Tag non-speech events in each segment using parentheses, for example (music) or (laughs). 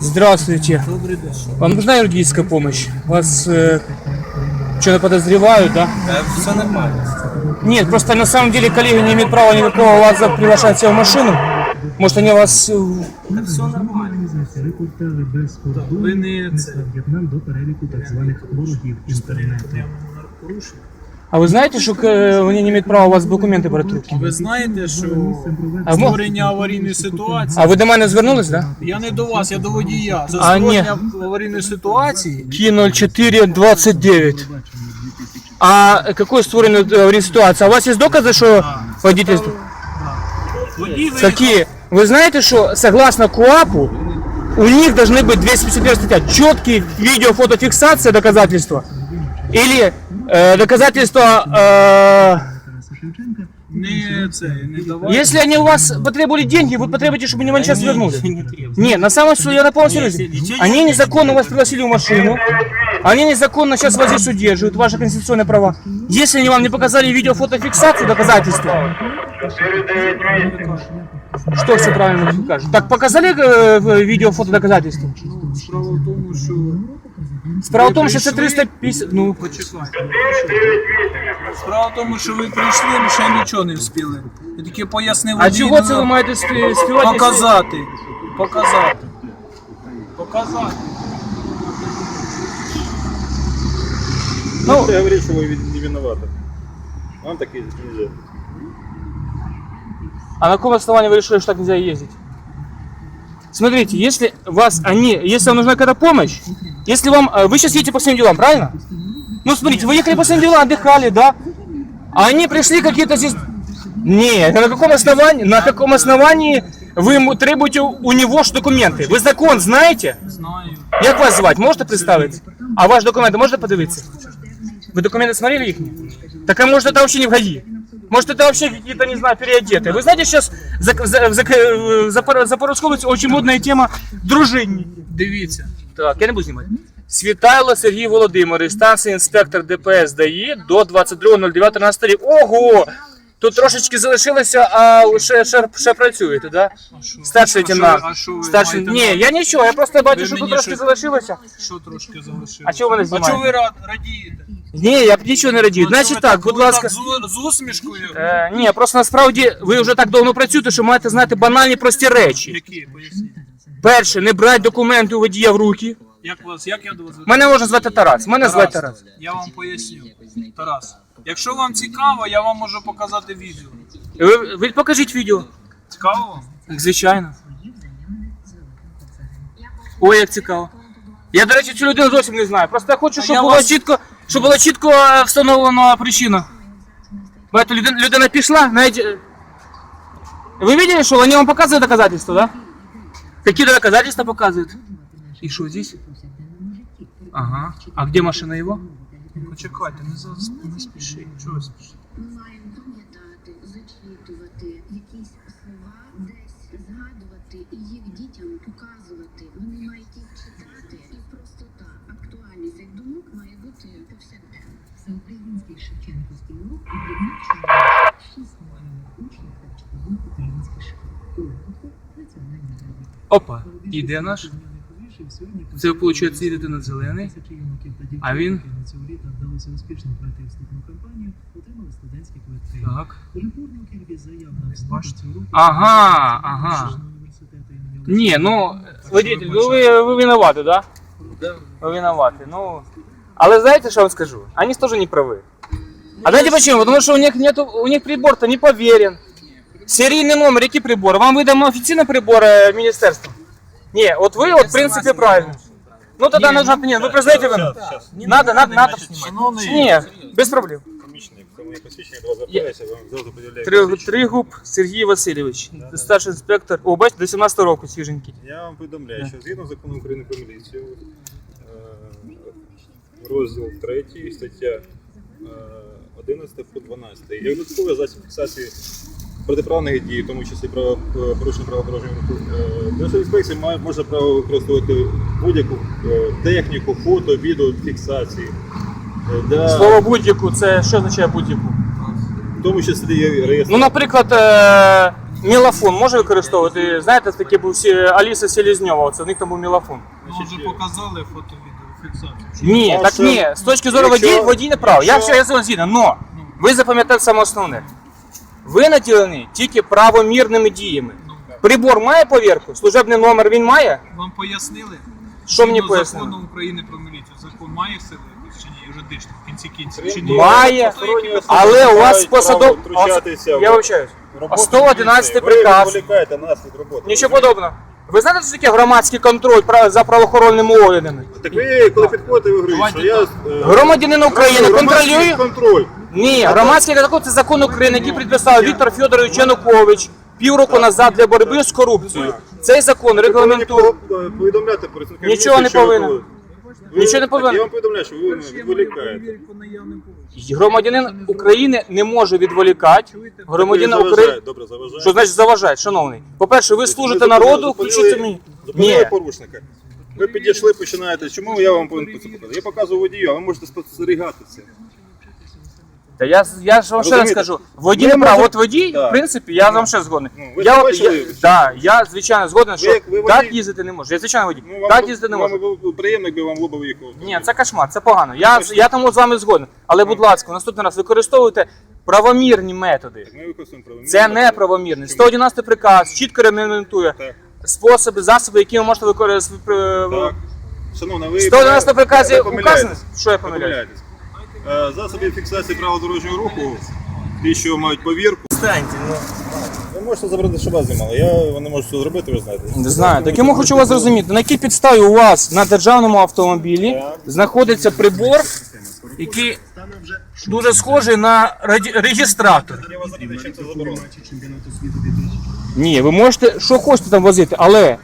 Здравствуйте. Добрий день. Вам нужна юридическая помощь? Вас э, что-то подозревают, да? Е, Все нормально. Нет, просто на самом деле коллеги не имеют права никакого вас приглашать себя в машину. Может они вас... э, Та все нормально. Репортери без кордону Ви не це. до переліку так званих ворогів інтернету. А вы знаете, что э, они не имеют права у вас документы брать в руки? Ви знаєте, що А, мо- створення аварійної ситуації. а ви до мене звернулись, да? Я не до вас, я до водія. За А, ні. створення аварійної ситуації Ки 0429. А какой створенный аварийная ситуация? А у вас есть доказы, что водительство? водій виїхав. Какие? Вы знаете, что согласно КУАПу у них должны быть 251 статья. Четкие видео, фотофиксация доказательства. Или э, доказательства, э, Не це, не давай. если они у вас потребовали деньги, вы потребуете, чтобы они вам сейчас вернули. Нет, на самом деле, я на полном серьезе. Они незаконно вас пригласили в машину. Они незаконно сейчас вас здесь удерживают, ваши конституционные права. Если они вам не показали видео, фотофиксацию, доказательства, что все правильно покажут? Так показали э, в- видео, фото, доказательства? Справа в тому, що Справа в тому, що це прийшли? 350... Ну, почекайте. Справа в тому, що ви прийшли, ми ще нічого не встигли. Я таки пояснив а водію, чого це ну, ви маєте спі- співати? Показати. Показати. Показати. Ну, Ты говоришь, что вы не виноваты. Вам так ездить нельзя. А на каком основании вы решили, что так нельзя ездить? Смотрите, если вас они, если вам нужна какая-то помощь, если вам, э, вы сейчас едете по своим делам, правильно? Ну, смотрите, вы ехали по своим делам, отдыхали, да? А они пришли какие-то здесь... Не, на каком основании, на каком основании вы ему требуете у него ж документы? Вы закон знаете? Знаю. Як вас звати? Можете представити? А ваш документи можете подивитися? Ви документы смотрели их? Так а может это вообще не в ГАИ? Может это вообще какие-то, не знаю, переодетые? Вы знаете, сейчас за, за, за, в Запор- Запорожской области очень модная тема дружинники. Дивіться. Так, я не буду знімати. Світайло Сергій Володимирович, станція інспектор ДПС ДАІ до 22.09.13 рік. Ого! Тут трошечки залишилося, а ще, ще, ще працюєте, да? Старший лейтенант. а що ви Старший... маєте Ні, я нічого, я просто бачу, Ви що тут мені трошки щось- залишилося. Що трошки залишилось? А чого ви не А знімаєте? чого ви рад, радієте? Ні, я б нічого не радію. Ну, Значить так, будь ласка. З, з усмішкою. Е, ні, просто насправді ви вже так давно працюєте, що маєте знати банальні прості речі. Які? Поясніть. Перше, не брати документи у водія в руки. Як вас, як я до вас? Мене можна звати Тарас. Мене звати Тарас. Я вам поясню. Тарас. Якщо вам цікаво, я вам можу показати відео. Ви, ви покажіть відео. Цікаво вам? Звичайно. Ой, як цікаво. Я, до речі, цю людину зовсім не знаю. Просто я хочу, щоб я було вас- чітко, щоб була чітко е, встановлена причина. Бачите, людина, людина пішла, навіть. е, Ви бачили, що вони вам показують доказательства, да? Какие доказательства показывают? И что здесь? Ага. А где машина его? Почекайте, не, за, не спішіть. Чого? Ми маємо пам'ятати, зачитувати якісь слова, десь згадувати і їх дітям показувати. Вони мають їх читати. І простота, актуальність як думок має бути повсякденно. Всеукраїнський Шевченківський урок об'єднав 6 учнів та Опа. Іде наш. Це, виходить, їдете на зелений. А він? На цього літа вдалося успішно пройти вступну кампанію, отримали студентські квитки. Так. Рекордну кількість заяв на вступ Бачите? до цього року Ага, ага. університету імені Не, ну, водитель, ну вы, вы виноваты, да? Вы виноваты, ну... Але знаете, что я вам скажу? Они тоже не правы. А знаете почему? Потому что у них нету, у них прибор-то не поверен. Серийный номер, який прибор? Вам выдам официально прибор э, министерства? Не, вот вы, вот, в принципе, правильно. Ну тогда нужно, нет, вы признаете вину? Надо, надо, надо. Шановний, Не, без проблем. Помічник, це моє посвідчення, до вас звертаюся, вам зразу поділяю. Три, Тригуб Сергій Васильович, старший інспектор. О, бачите, до 17 року свіженький. Я вам повідомляю, що згідно закону України про міліцію, е, розділ 3, стаття е, 11 по 12. Як додатковий засіб фіксації протиправних дій, в тому числі право е, порушення правопорушення руху, е, Державна інспекція має може право використовувати будь-яку е, техніку, фото, відео фіксації. Для, Слово будь-яку, це що означає будь-яку? в тому числі є реєстр. Ну, наприклад, е, мілафон може використовувати? Знаєте, таке був всі- Аліса Селезньова, це в них там був мілафон. Вам вже показали фото-відеофіксацію. Ні, А так що? ні, з точки зору Якщо- водій, водій не прав. Я все я з вами згідно, но ви запам'ятали саме основне. Ви наділені тільки правомірними діями. Прибор має повірку, служебний номер він має. Вам пояснили? Що мені пояснили? закону України про міліцію. Закон має сили чи ні? Юридично, в кінці кінців. Чи ні? Має, але у вас посадов... втручатися Я в вибачаюсь. роботу 111 поліції. приказ. Ви відволікаєте нас від роботи. Нічого подобного. Ви знаєте, що таке громадський контроль прав- за правоохоронними органами? Так ви, коли підходите, ви говорите, що я... е, Громадянин України громадський контролює. контроль. Ні, громадський контроль це закон України, який підписав Віктор Федорович Янукович півроку назад для боротьби з корупцією. Цей закон регламентує. повідомляти працівникам Нічого не повинен. Нічого не повинен. Я вам повідомляю, що ви відволікаєте. Громадянин України не може відволікати громадянина України. Добре, заважаєте. Що значить заважає, шановний? По-перше, ви служите народу, включіться мені. Зупинили порушника. Ви підійшли, починаєте. Чому я вам повинен це показати? Я показую водію, а ви можете спостерігати це. Та я, я ж вам ще раз Розумієте? кажу, водій не прав. можете- От водій, Так. в принципі, я вам ще згоден. Ну, ви я, ж от- бачили, я, що- да, я звичайно згоден, що як- ви водій- так їздити не можу. Я звичайно водій. Ну, вам так бу- їздити не вам можу. було б приємно, якби вам в лоба виїхав. Ні, це кошмар, це погано. Я, я тому з вами згоден. Але, будь ласка, наступний раз використовуйте правомірні методи. Ми використовуємо правомірні Це не методи. правомірний. 111 приказ чітко регламентує Так. способи, засоби, які ви можете використовувати. Так. Шановна, ви 111 приказі указано? Що я помиляюсь? помиляєтесь. Е, Засоби фіксації правил дорожнього руху, ті, що мають повірку. станьте. Ви можете забрати, що вас знімали. Я не можу це зробити, ви знаєте. Не знаю. Так я хочу вас зрозуміти, на якій підставі у вас на державному автомобілі знаходиться прибор, який дуже схожий на раді- реєстратор. Я вас запитаю, чим це заборонено. Ні, ви можете що хочете там возити, але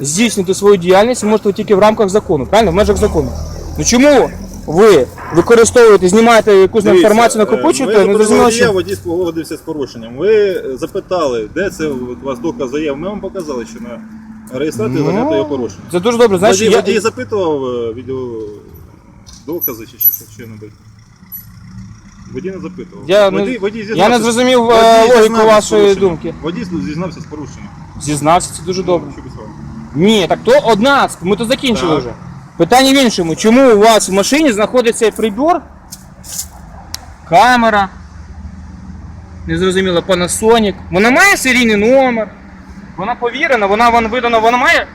здійснювати свою діяльність ви можете тільки в рамках закону, правильно? В межах закону. Ну чому ви використовуєте, знімаєте якусь Дивіться, інформацію, е, накопичуєте, ми не зрозуміло, що. водій погодився з порушенням. Ви е, запитали, де це у вас доказ є. Ми вам показали, що на реєстрації Ну, його порушення. Це дуже добре. Значить, водій, я... водій запитував е, відео докази чи що, що небудь. Водій не запитував. Я не- водій, водій я зізнався- не зрозумів, е, водій логіку зізнався з вашої порушенням. думки. Водій зізнався з порушенням. Зізнався, це дуже добре. Що? Ні, так то одна, ми то закінчили Так. вже. Питання в іншому. Чому у вас в машині знаходиться прибор, камера, незрозуміло, Panasonic. Вона має серійний номер, вона повірена, вона вам видана, вона має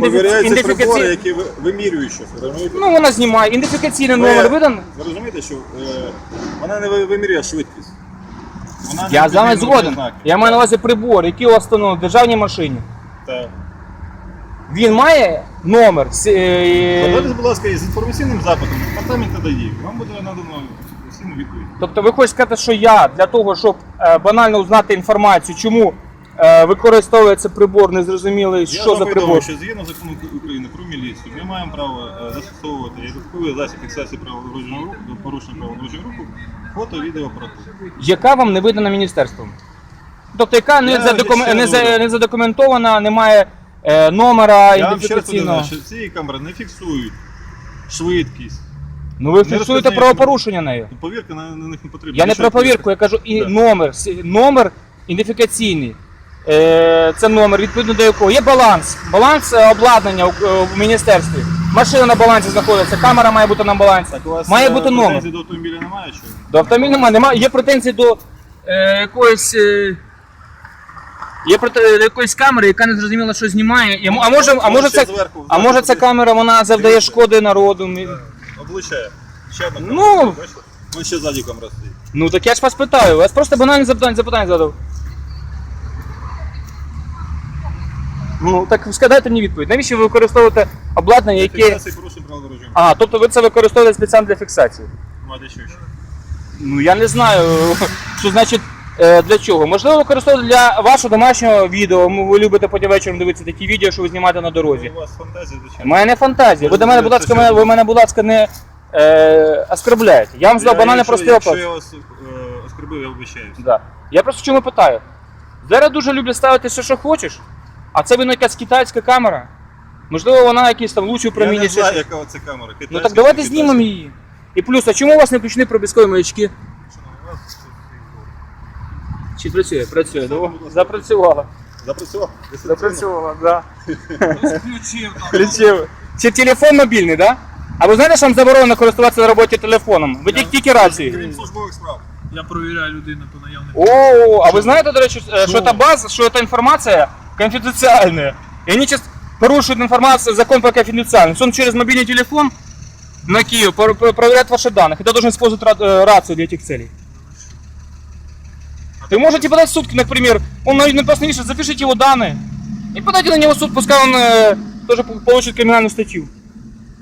Повіряються прибори, які ви- вимірюють розумієте? Ну, вона знімає, ідентифікаційний номер виданий. Ви розумієте, що е, вона не ви- вимірює швидкість. Вона Я з вами згоден. знаки. Я маю на увазі прибор, який у вас встановлений в державній машині. Так. Він має номер. с- е, будь ласка, з інформаційним запитом, департамент надає. Вам буде надано всім відповідь. Тобто ви хочете сказати, що я для того, щоб е, банально узнати інформацію, чому е, використовується прибор, незрозумілий, Я що вам за повідомив, прибор. що згідно закону України про міліцію, ми маємо право е, застосовувати і додатковий засіб фіксації правил дорожнього руху, до порушення правил дорожнього руху, фото, відео, апаратуру. Яка вам не видана міністерством? Тобто, яка не, Я задокум... ще не, за... говорю. не задокументована, немає е, номера Я вам ще раз ідентифікаційного. що ці камери не фіксують швидкість. Ну ви фіксуєте правопорушення нею. Повірка на, на них не потрібна. Я не Що про повірку, я кажу і Да. номер, с- номер ідентифікаційний. Е, це номер, відповідно до якого є баланс. Баланс е, обладнання у, е, в міністерстві. Машина на балансі знаходиться, камера має бути на балансі. Так у вас має е, бути номер. претензій до автомобіля немає? Чи? До автомобіля немає, немає. Є претензії до е, якоїсь. Е, є до якоїсь камери, яка не зрозуміла, що знімає. І А може, а може, це, зверху, а може ця камера вона завдає шкоди народу. Обличає. Ще одна Ну. камера, бачите? Вон ще ззаді камера стоїть. Ну так я ж вас питаю, я вас просто банальне запитання, запитання задав. Ну так складайте мені відповідь. Навіщо ви використовуєте обладнання, яке. Фіксації порушень правил дорожнього. А, тобто ви це використовуєте спеціально для фіксації? Ну, а для чого ще? Ну я не знаю, (laughs) що значить для чого. Можливо, використовувати для вашого домашнього відео. Ви любите потім вечором дивитися такі відео, що ви знімаєте на дорозі. У вас фантазія, У звичайно. мене фантазія. Ви до мене, будь ласка, мене- ви мене, будь ласка, не е, оскорбляєте. Я вам задав банально якщо- простий Якщо вопрос. я вас е, оскорбив, я вибачаюся. Да. Я просто чому питаю. Зараз дуже люблять ставити все, що хочеш, а це вона якась китайська камера. Можливо, вона якісь там лучі Я не ще знаю, щось. яка це камера. Ну Китайська так давайте знімемо її. І плюс, а чому у вас не включені пробізкові маячки? китайська? У вас Чи працює? Працює. Ну, запрацювала. Запрацював? Запрацювала, да. Включив там. Включив. Чи телефон мобільний, да? А ви знаєте, що вам заборонено користуватися на роботі телефоном? Ви тільки, тільки рації. Крім службових справ. Я провіряю людину по наявних. О, а ви знаєте, до речі, е, що це база, що ця інформація конфіденціальна. І вони зараз порушують інформацію, закон про конфіденціальність. Он через мобільний телефон на Киев пор- пор- проверяет ваши данные. Это должен использовать ра- э, рацию для этих целей. Вы можете подать в суд, например, он на- написано, что запишите его данные и подайте на него в суд, пускай он э, тоже п- получит криминальную статью.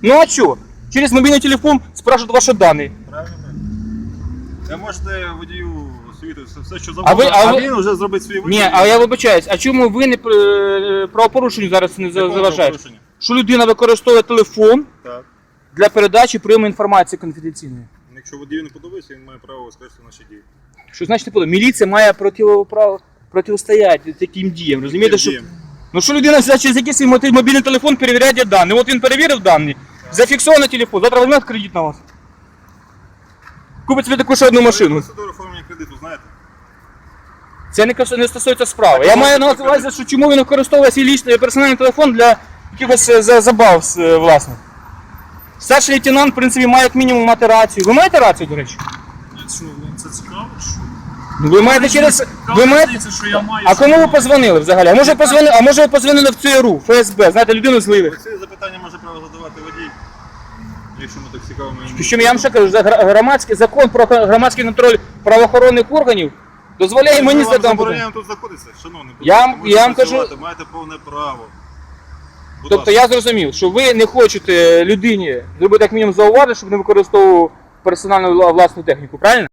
Ну а что? Через мобильный телефон спрашивают ваши данные. Правильно? Ви можете водію освітити все, все, що А завгодно, ви- а а, ви- він вже зробить свій вибір. Ні, а я вибачаюсь, а чому ви не е, правопорушенню зараз не за- Якого заважаєте? правопорушення? Що людина використовує телефон Так. для передачі прийому інформації конфіденційної. Якщо водію не подобається, він має право скажете наші дії. Що значить не подобається? Міліція має противо- протистояти таким діям. Розумієте, що ну що людина взяла через якийсь свій мобільний телефон перевіряє дані. От він перевірив дані, зафіксований телефон, завтра візьме кредит на вас. Купить собі таку ще одну машину. Процедуру оформлення кредиту знаєте? Це не, кас- не стосується справи. Я маю на увазі, що чому він використовує свій лічний персональний телефон для якихось е, за- забав е, власних. Старший лейтенант, в принципі, має як мінімум мати рацію. Ви маєте рацію, до речі? Що, вам це цікаво? Що? Ну, Ви маєте через. Ви маєте... Різниця, що я маю. А що кому ви позвонили взагалі? А може позвонили, а може ви позвонили в ЦРУ, ФСБ, знаєте, людину зливих. Ці запитання може право задавати водій. Якщо ми так цікавимо. Причому я вам ще кажу, за гра- громадський закон про громадський контроль правоохоронних органів дозволяє мені Ми вам задам забороняємо тут знаходитися, шановний. будь Я ласка, вам- можете я вам кажу- працювати, Маєте повне право. Будь Тобто ласка. я зрозумів, що ви не хочете людині зробити як мінімум зауважити, щоб не використовував персональну вла- власну техніку, правильно?